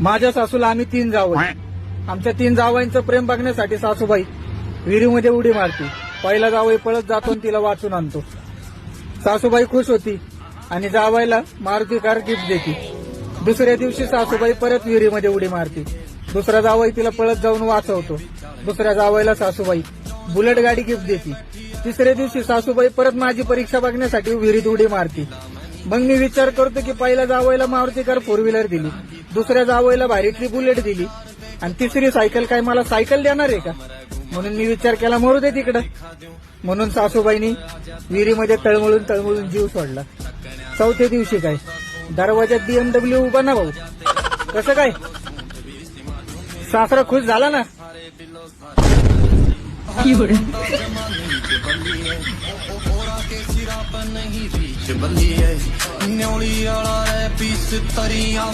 माझ्या सासूला आम्ही तीन जावं आमच्या तीन जावयांचं प्रेम बघण्यासाठी सासूबाई विहिरीमध्ये उडी मारते. पहिला जावई पळत जातो आणि तिला वाचून आणतो. सासूबाई खुश होती आणि जावायला मारुती कार गिफ्ट देते. दुसऱ्या दिवशी सासूबाई परत विहिरीमध्ये उडी मारते. दुसरा जावई तिला पळत जाऊन वाचवतो. दुसऱ्या जावयाला सासूबाई बुलेट गाडी गिफ्ट देते. तिसऱ्या दिवशी सासूबाई परत माझी परीक्षा बघण्यासाठी विहिरीत उडी मारते. मग मी विचार करतो की पहिल्या जावयाला मारुती कार फोर व्हीलर दिली. दुसऱ्या जावयाला भारीतली बुलेट दिली. आणि तिसरी सायकल काय मला सायकल देणार आहे का? म्हणून मी विचार केला मरू दे तिकडं. म्हणून सासूबाईनी विहिरीमध्ये तळमळून तळमळून जीव सोडला. चौथ्या दिवशी काय? दरवाजात बीएमडब्ल्यू उभा ना भाऊ. कसं काय? सासरा खुश झाला ना? ਕੇ ਸਿਰਾ ਪਰ ਨਹੀਂ ਰੀਚ ਬੰਦੀ ਐ ਨਿਉਲੀ ਵਾਲਾ ਰੈਪੀ ਸਤਰੀਆਂ